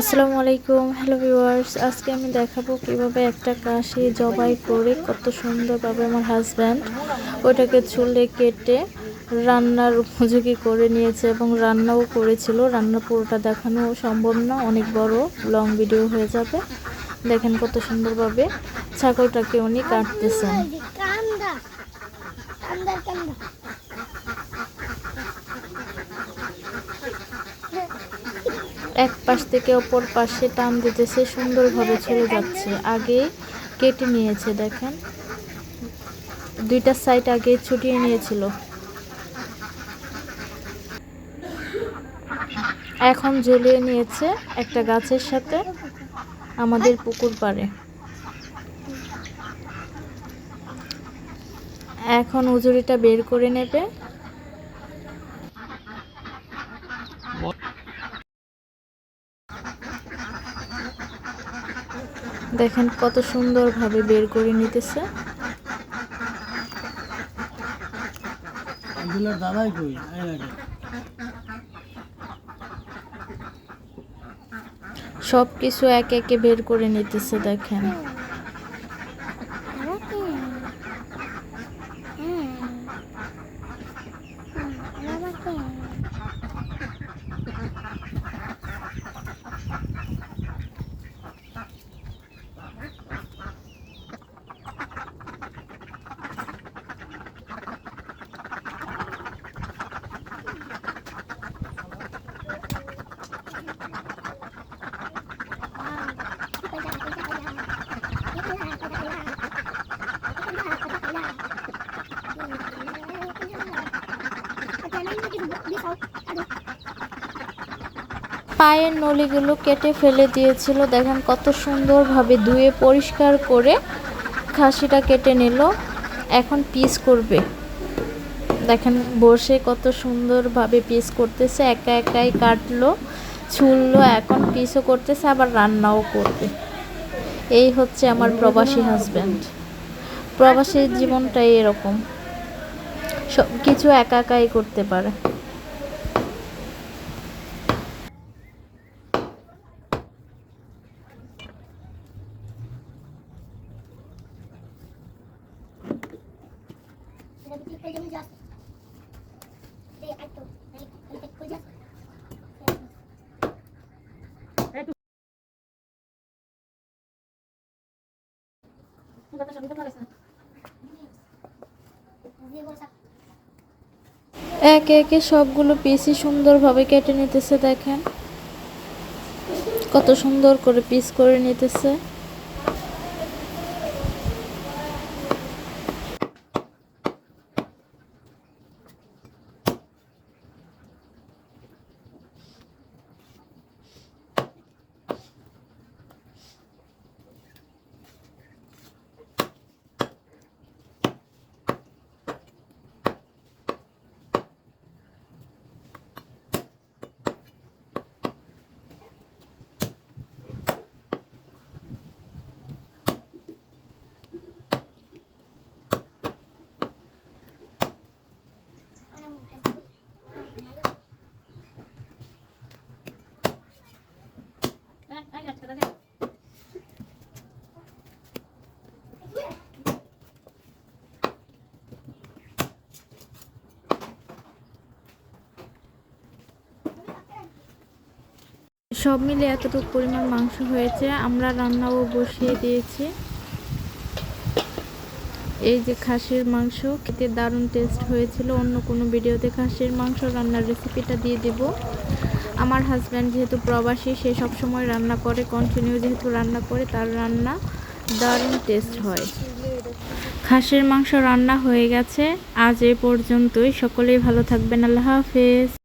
আসসালামু আলাইকুম hello viewers. আজকে আমি দেখাবো কীভাবে একটা কাশি জবাই করে কত সুন্দরভাবে আমার হাজব্যান্ড ওটাকে চুলে কেটে রান্নার উপযোগী করে নিয়েছে এবং রান্নাও করেছিল। রান্না পুরোটা দেখানো সম্ভব না, অনেক বড় লং ভিডিও হয়ে যাবে। দেখেন কত সুন্দরভাবে ছাগলটাকে উনি কাটতেছেন। এক পাশ থেকে অপর পাশে টান দিতেছে, সুন্দরভাবে ছেড়ে যাচ্ছে। আগে কেটে নিয়েছে, দেখেন। দুইটা সাইড আগে ছুটিয়ে নিয়েছিল। এখন ঝুলিয়ে নিয়েছে একটা গাছের সাথে আমাদের পুকুর পাড়ে। এখন উজুরিটা বের করে নেবে। দেখেন কত সুন্দরভাবে বের করে নিতেছে। সবকিছু দাদাই কই? সব কিছু এক একে বের করে নিতেছে দেখেন। পায়ের নলিগুলো কেটে ফেলে দিয়েছিল। দেখেন কত সুন্দরভাবে ধুয়ে পরিষ্কার করে খাসিটা কেটে নিল। এখন পিস করবে। দেখেন বসে কত সুন্দরভাবে পিস করতেছে। একা একাই কাটলো, ছুললো, এখন পিসও করতেছে, আবার রান্নাও করবে। এই হচ্ছে আমার প্রবাসী হাজব্যান্ড প্রবাসী জীবনটাই এরকম। সব কিছু একা একাই করতে পারে। একে একে সবগুলো পিসই সুন্দরভাবে কেটে নিতেছে দেখেন। কত সুন্দর করে পিস করে নিতেছে। সব মিলে এতটুকু পরিমাণ মাংস হয়েছে। আমরা রান্নাও বসিয়ে দিয়েছি। এই যে খাসির মাংস, খেতে দারুণ টেস্ট হয়েছিল। অন্য কোনো ভিডিওতে খাসির মাংস রান্নার রেসিপিটা দিয়ে দিব। আমার হাজব্যান্ড যেহেতু প্রবাসী, সে সবসময় রান্না করে কন্টিনিউ যেহেতু রান্না করে, তার রান্না দারুণ টেস্ট হয়। খাসির মাংস রান্না হয়ে গেছে। আজ এ পর্যন্তই। সকলেই ভালো থাকবেন। আল্লাহ হাফেজ।